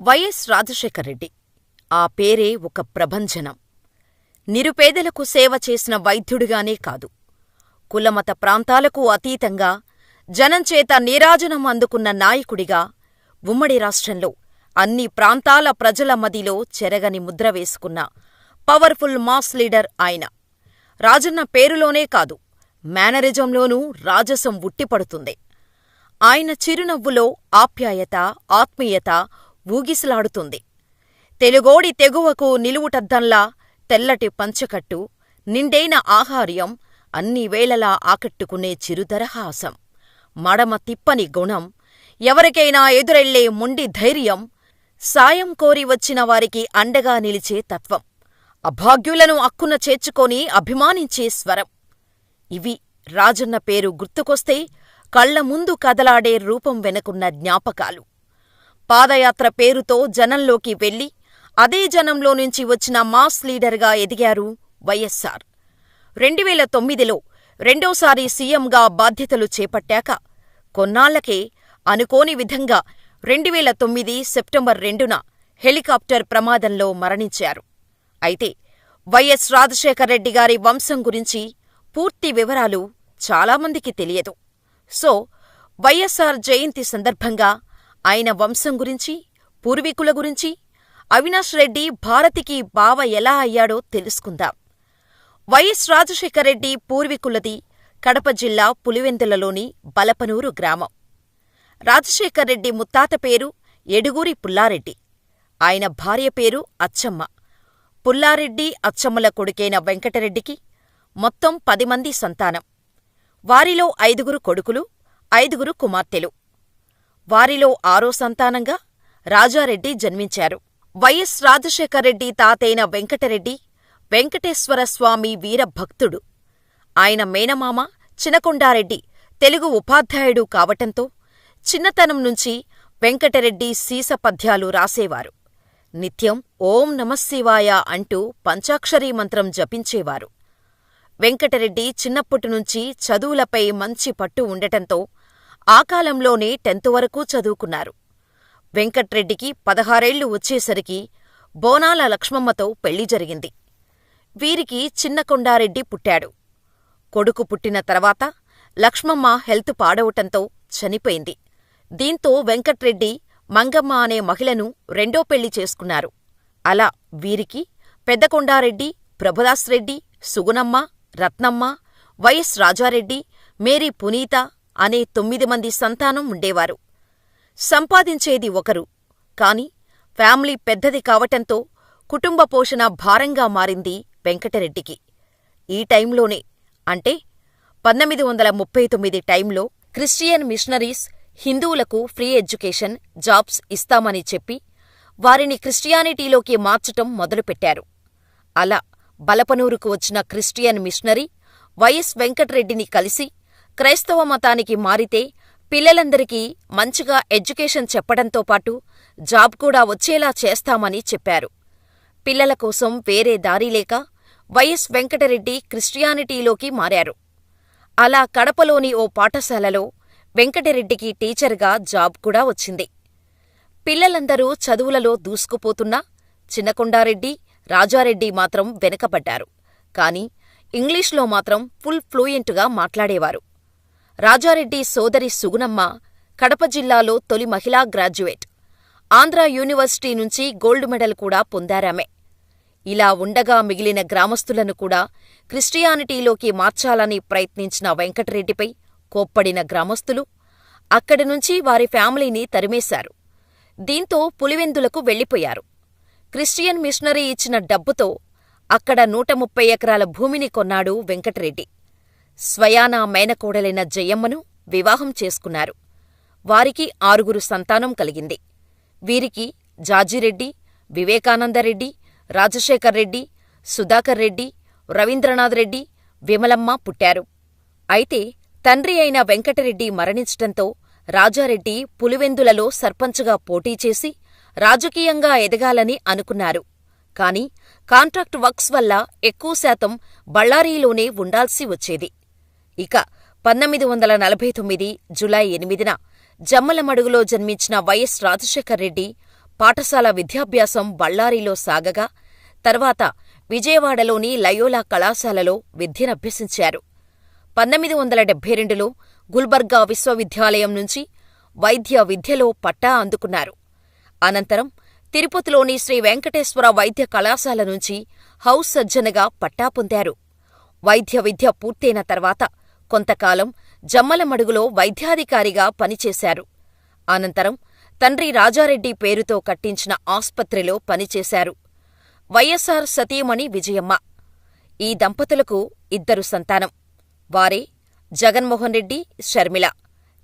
YS Rajasekhara Reddy ఆ పేరే ఒక ప్రభంజనం. నిరుపేదలకు సేవ చేసిన వైద్యుడిగానే కాదు, కులమత ప్రాంతాలకు అతీతంగా జనంచేత నీరాజనం అందుకున్న నాయకుడిగా ఉమ్మడి రాష్ట్రంలో అన్ని ప్రాంతాల ప్రజల మదిలో చెరగని ముద్ర వేసుకున్న పవర్ఫుల్ మాస్ లీడర్ ఆయన. రాజన్న పేరులోనే కాదు, మేనరిజంలోనూ రాజసం ఉట్టిపడుతుంది. ఆయన చిరునవ్వులో ఆప్యాయత, ఆత్మీయత ఊగిసలాడుతుంది. తెలుగోడి తెగువకు నిలువుటద్దంలా తెల్లటి పంచకట్టు నిండైన ఆహార్యం అన్ని వేళలా ఆకట్టుకునే చిరుదరహాసం, మడమ తిప్పని గుణం, ఎవరికైనా ఎదురెళ్ళే మొండి ధైర్యం, సాయం కోరి వచ్చిన వారికి అండగా నిలిచే తత్వం, అభాగ్యులను అక్కున చేర్చుకొని అభిమానించే స్వరం. ఇవి రాజన్న పేరు గుర్తుకొస్తే కళ్ళముందు కదలాడే రూపం వెనకున్న జ్ఞాపకాలు. పాదయాత్ర పేరుతో జనంలోకి వెళ్ళి అదే జనంలో నుంచి వచ్చిన మాస్ లీడర్గా ఎదిగారు వైఎస్సార్. రెండువేల తొమ్మిదిలో రెండోసారి సీఎంగా బాధ్యతలు చేపట్టాక కొన్నాళ్ళకే అనుకోని విధంగా రెండువేల తొమ్మిది సెప్టెంబర్ రెండున హెలికాప్టర్ ప్రమాదంలో మరణించారు. అయితే వైఎస్ రాజశేఖర్రెడ్డి గారి వంశం గురించి పూర్తి వివరాలు చాలామందికి తెలియదు. సో వైఎస్సార్ జయంతి సందర్భంగా ఆయన వంశం గురించి, పూర్వీకుల గురించి, అవినాష్ రెడ్డి భారతికి బావ ఎలా అయ్యాడో తెలుసుకుందాం. వైఎస్ రాజశేఖరరెడ్డి పూర్వీకులది కడప జిల్లా పులివెందులలోని బలపనూరు గ్రామం. రాజశేఖర్రెడ్డి ముత్తాత పేరు ఎడుగూరి పుల్లారెడ్డి. ఆయన భార్య పేరు అచ్చమ్మ. పుల్లారెడ్డి, అచ్చమ్మల కొడుకైన వెంకటరెడ్డికి మొత్తం పదిమంది సంతానం. వారిలో ఐదుగురు కొడుకులు, ఐదుగురు కుమార్తెలు. వారిలో ఆరో సంతానంగా రాజారెడ్డి జన్మించారు. వైఎస్ రాజశేఖర్రెడ్డి తాతైన వెంకటరెడ్డి వెంకటేశ్వరస్వామి వీరభక్తుడు. ఆయన మేనమామ చినకొండారెడ్డి తెలుగు ఉపాధ్యాయుడు కావటంతో చిన్నతనం నుంచి వెంకటరెడ్డి సీసపద్యాలు రాసేవారు. నిత్యం ఓం నమశ్శివాయ అంటూ పంచాక్షరీ మంత్రం జపించేవారు. వెంకటరెడ్డి చిన్నప్పటినుంచి చదువులపై మంచి పట్టు ఉండటంతో ఆ కాలంలోనే టెన్త్ వరకూ చదువుకున్నారు. వెంకట్రెడ్డికి పదహారేళ్ళు వచ్చేసరికి బోనాల లక్ష్మమ్మతో పెళ్ళి జరిగింది. వీరికి చిన్న కొండారెడ్డి పుట్టాడు. కొడుకు పుట్టిన తర్వాత లక్ష్మమ్మ హెల్త్ పాడవటంతో చనిపోయింది. దీంతో వెంకట్రెడ్డి మంగమ్మ అనే మహిళను రెండో పెళ్ళి చేసుకున్నారు. అలా వీరికి పెద్దకొండారెడ్డి, ప్రభుదాస్రెడ్డి, సుగుణమ్మ, రత్నమ్మ, వైఎస్ రాజారెడ్డి, మేరీ పునీత అనే తొమ్మిది మంది సంతానం ఉండేవారు. సంపాదించేది ఒకరు. కాని ఫ్యామిలీ పెద్దది కావటంతో కుటుంబ పోషణ భారంగా మారింది వెంకటరెడ్డికి. ఈ టైంలోనే అంటే పంతొమ్మిది వందల ముప్పై తొమ్మిది టైంలో క్రిస్టియన్ మిషనరీస్ హిందువులకు ఫ్రీ ఎడ్యుకేషన్, జాబ్స్ ఇస్తామని చెప్పి వారిని క్రిస్టియానిటీలోకి మార్చటం మొదలుపెట్టారు. అలా బలపనూరుకు వచ్చిన క్రిస్టియన్ మిషనరీ వైఎస్ వెంకటరెడ్డిని కలిసి క్రైస్తవ మతానికి మారితే పిల్లలందరికీ మంచిగా ఎడ్యుకేషన్ చెప్పడంతో పాటు జాబ్ కూడా వచ్చేలా చేస్తామని చెప్పారు. పిల్లల కోసం వేరే దారిలేక వైఎస్ వెంకటరెడ్డి క్రిస్టియానిటీలోకి మారారు. అలా కడపలోని ఓ పాఠశాలలో వెంకటరెడ్డికి టీచర్గా జాబ్ కూడా వచ్చింది. పిల్లలందరూ చదువులలో దూసుకుపోతున్నా చిన్నకొండారెడ్డి, రాజారెడ్డి మాత్రం వెనకబడ్డారు. కాని ఇంగ్లీష్లో మాత్రం ఫుల్ ఫ్లూయెంటుగా మాట్లాడేవారు. రాజారెడ్డి సోదరి సుగుణమ్మ కడప జిల్లాలో తొలి మహిళా గ్రాడ్యుయేట్. ఆంధ్రా యూనివర్సిటీ నుంచి గోల్డ్ మెడల్ కూడా పొందారామె. ఇలా ఉండగా మిగిలిన గ్రామస్తులను కూడా క్రిస్టియానిటీలోకి మార్చాలని ప్రయత్నించిన వెంకటరెడ్డిపై కోప్పడిన గ్రామస్తులు అక్కడి నుంచి వారి ఫ్యామిలీని తరిమేశారు. దీంతో పులివెందులకు వెళ్ళిపోయారు. క్రిస్టియన్ మిషనరీ ఇచ్చిన డబ్బుతో అక్కడ నూట ముప్పై ఎకరాల భూమిని కొన్నాడు వెంకటరెడ్డి. స్వయానా మేనకోడలైన జయమ్మను వివాహం చేసుకున్నారు. వారికి ఆరుగురు సంతానం కలిగింది. వీరికి జాజిరెడ్డి, వివేకానందరెడ్డి, రాజశేఖర్రెడ్డి, సుధాకర్రెడ్డి, రవీంద్రనాథరెడ్డి, విమలమ్మ పుట్టారు. అయితే తండ్రి అయిన వెంకటరెడ్డి మరణించటంతో రాజారెడ్డి పులివెందులలో సర్పంచుగా పోటీచేసి రాజకీయంగా ఎదగాలని అనుకున్నారు. కాని కాంట్రాక్ట్ వర్క్స్ వల్ల ఎక్కువ శాతం బళ్ళారీలోనే ఉండాల్సి వచ్చేది. ఇక పంతొమ్మిది వందల నలభై తొమ్మిది జులై ఎనిమిదిన జమ్మలమడుగులో జన్మించిన వైఎస్ రాజశేఖర్రెడ్డి పాఠశాల విద్యాభ్యాసం బళ్ళారిలో సాగగా తర్వాత విజయవాడలోని లయోలా కళాశాలలో విద్యనభ్యసించారు. పంతొమ్మిది వందల డెబ్బై రెండులో గుల్బర్గా విశ్వవిద్యాలయం నుంచి వైద్య విద్యలో పట్టా అందుకున్నారు. అనంతరం తిరుపతిలోని శ్రీ వెంకటేశ్వర వైద్య కళాశాల నుంచి హౌస్ సర్జన్గా పట్టా పొందారు. వైద్య విద్య పూర్తయిన తర్వాత కొంతకాలం జమ్మలమడుగులో వైద్యాధికారిగా పనిచేశారు. అనంతరం తండ్రి రాజారెడ్డి పేరుతో కట్టించిన ఆస్పత్రిలో పనిచేశారు. వైఎస్సార్ సతీమణి విజయమ్మ. ఈ దంపతులకు ఇద్దరు సంతానం. వారే జగన్మోహన్ రెడ్డి, షర్మిల.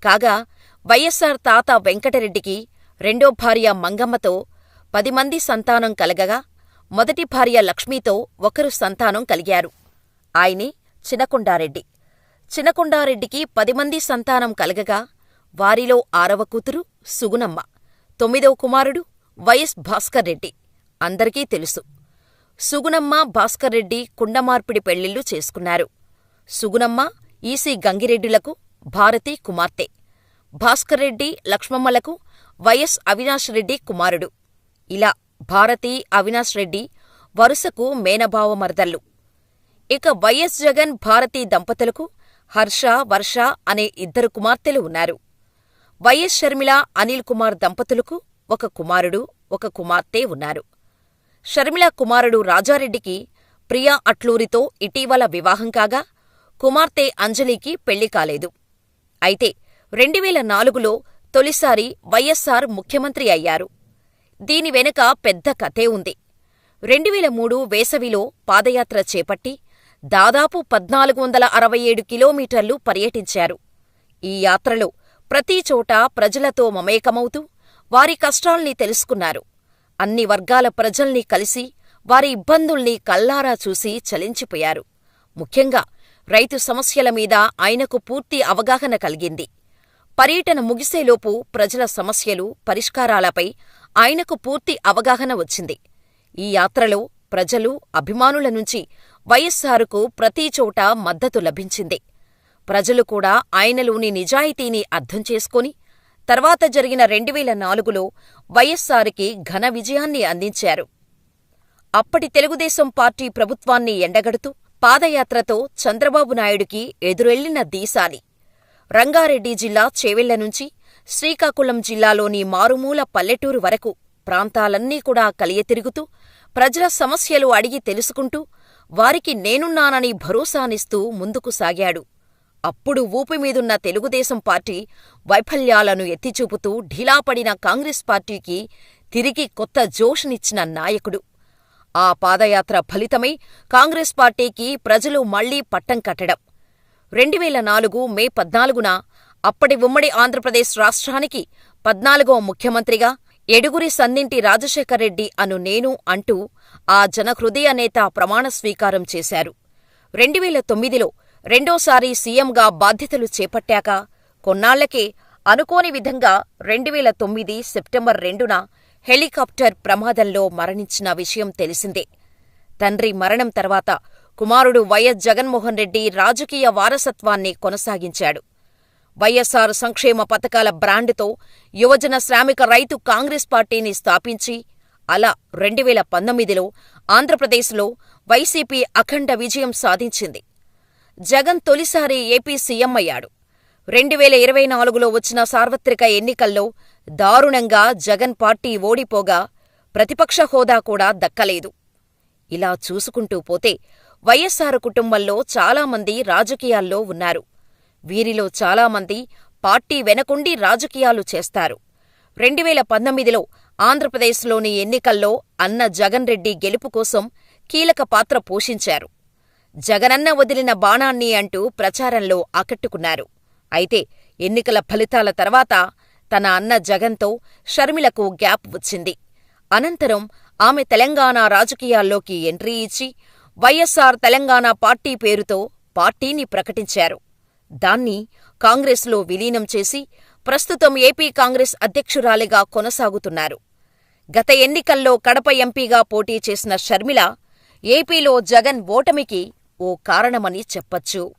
కాగా వైఎస్సార్ తాత వెంకటరెడ్డికి రెండో భార్య మంగమ్మతో పది మంది సంతానం కలగగా మొదటి భార్య లక్ష్మితో ఒకరు సంతానం కలిగారు. ఆయనే చినకొండారెడ్డి. చినకొండారెడ్డికి పదిమంది సంతానం కలగగా వారిలో ఆరవ కూతురు సుగుణమ్మ. తొమ్మిదవ కుమారుడు వైఎస్ భాస్కర్రెడ్డి. అందరికీ తెలుసు. సుగుణమ్మ, భాస్కర్రెడ్డి కుండమార్పిడి పెళ్ళిళ్ళు చేసుకున్నారు. సుగుణమ్మ ఈసీ గంగిరెడ్డిలకు భారతి కుమార్తె. భాస్కర్రెడ్డి, లక్ష్మమ్మలకు వైఎస్ అవినాష్ రెడ్డి కుమారుడు. ఇలా భారతి, అవినాష్ రెడ్డి వరుసకు మేనభావ మరదళ్ళు. ఇక వైఎస్ జగన్, భారతి దంపతులకు హర్ష, వర్ష అనే ఇద్దరు కుమార్తెలు ఉన్నారు. వైఎస్ షర్మిల, అనిల్ కుమార్ దంపతులకు ఒక కుమారుడు, ఒక కుమార్తె ఉన్నారు. షర్మిల కుమారుడు రాజారెడ్డికి ప్రియా అట్లూరితో ఇటీవల వివాహం కాగా కుమార్తె అంజలికి పెళ్ళి కాలేదు. అయితే రెండువేల నాలుగులో తొలిసారి వైఎస్సార్ ముఖ్యమంత్రి అయ్యారు. దీని వెనుక పెద్ద కథే ఉంది. రెండువేల మూడు వేసవిలో పాదయాత్ర చేపట్టి దాదాపు పద్నాలుగు వందల అరవై ఏడు కిలోమీటర్లు పర్యటించారు. ఈ యాత్రలో ప్రతి చోటా ప్రజలతో మమేకమవుతూ వారి కష్టాల్ని తెలుసుకున్నారు. అన్ని వర్గాల ప్రజల్ని కలిసి వారి ఇబ్బందుల్ని కళ్ళారా చూసి చలించిపోయారు. ముఖ్యంగా రైతు సమస్యల మీద ఆయనకు పూర్తి అవగాహన కలిగింది. పర్యటన ముగిసేలోపు ప్రజల సమస్యలు, పరిష్కారాలపై ఆయనకు పూర్తి అవగాహన వచ్చింది. ఈ యాత్రలో ప్రజలు, అభిమానుల నుంచి వైఎస్సారుకు ప్రతిచోటా మద్దతు లభించింది. ప్రజలు కూడా ఆయనలోని నిజాయితీని అర్థం చేసుకుని తర్వాత జరిగిన రెండువేల నాలుగులో వైఎస్సారుకి ఘన విజయాన్ని అందించారు. అప్పటి తెలుగుదేశం పార్టీ ప్రభుత్వాన్ని ఎండగడుతూ పాదయాత్రతో చంద్రబాబు నాయుడికి ఎదురెళ్ళిన దీశాలి. రంగారెడ్డి జిల్లా చేవెళ్ళ నుంచి శ్రీకాకుళం జిల్లాలోని మారుమూల పల్లెటూరు వరకు ప్రాంతాలన్నీ కూడా కలియతిరుగుతూ ప్రజల సమస్యలు అడిగి తెలుసుకుంటూ వారికి నేనున్నానని భరోసానిస్తూ ముందుకు సాగాడు. అప్పుడు ఊపిమీదున్న తెలుగుదేశం పార్టీ వైఫల్యాలను ఎత్తిచూపుతూ ఢీలాపడిన కాంగ్రెస్ పార్టీకి తిరిగి కొత్త జోష్నిచ్చిన నాయకుడు. ఆ పాదయాత్ర ఫలితమై కాంగ్రెస్ పార్టీకి ప్రజలు మళ్ళీ పట్టం కట్టడం. రెండువేల నాలుగు మే పద్నాలుగున అప్పటి ఉమ్మడి ఆంధ్రప్రదేశ్ రాష్ట్రానికి పద్నాలుగవ ముఖ్యమంత్రిగా ఎడుగురి సన్నింటి రాజశేఖరరెడ్డి అను నేను అంటూ ఆ జనహృదయ నేత ప్రమాణ స్వీకారం చేశారు. రెండువేల తొమ్మిదిలో రెండోసారి సీఎంగా బాధ్యతలు చేపట్టాక కొన్నాళ్ళకే అనుకోని విధంగా రెండువేల తొమ్మిది సెప్టెంబర్ రెండున హెలికాప్టర్ ప్రమాదంలో మరణించిన విషయం తెలిసిందే. తండ్రి మరణం తర్వాత కుమారుడు వైఎస్ జగన్మోహన్ రెడ్డి రాజకీయ వారసత్వాన్ని కొనసాగించాడు. వైఎస్సార్ సంక్షేమ పథకాల బ్రాండుతో యువజన శ్రామిక రైతు కాంగ్రెస్ పార్టీని స్థాపించి అలా రెండువేల పంతొమ్మిదిలో ఆంధ్రప్రదేశ్లో వైసీపీ అఖండ విజయం సాధించింది. జగన్ తొలిసారి ఏపీ సీఎం అయ్యాడు. రెండువేల ఇరవై నాలుగులో వచ్చిన సార్వత్రిక ఎన్నికల్లో దారుణంగా జగన్ పార్టీ ఓడిపోగా ప్రతిపక్ష హోదా కూడా దక్కలేదు. ఇలా చూసుకుంటూ పోతే వైఎస్సార్ కుటుంబంలో చాలామంది రాజకీయాల్లో ఉన్నారు. వీరిలో చాలామంది పార్టీ వెనకుండి రాజకీయాలు చేస్తారు. రెండువేల పంతొమ్మిదిలో ఆంధ్రప్రదేశ్లోని ఎన్నికల్లో అన్న జగన్ రెడ్డి గెలుపు కోసం కీలక పాత్ర పోషించారు. జగనన్న వదిలిన బాణాన్ని అంటూ ప్రచారంలో ఆకట్టుకున్నారు. అయితే ఎన్నికల ఫలితాల తర్వాత తన అన్న జగన్తో షర్మిలకు గ్యాప్ వచ్చింది. అనంతరం ఆమె తెలంగాణ రాజకీయాల్లోకి ఎంట్రీ ఇచ్చి వైఎస్సార్ తెలంగాణ పార్టీ పేరుతో పార్టీని ప్రకటించారు. దాన్ని కాంగ్రెస్లో విలీనం చేసి ప్రస్తుతం ఏపీ కాంగ్రెస్ అధ్యక్షురాలిగా కొనసాగుతున్నారు. గత ఎన్నికల్లో కడప ఎంపీగా పోటీ చేసిన షర్మిల ఏపీలో జగన్ ఓటమికి ఓ కారణమని చెప్పొచ్చు.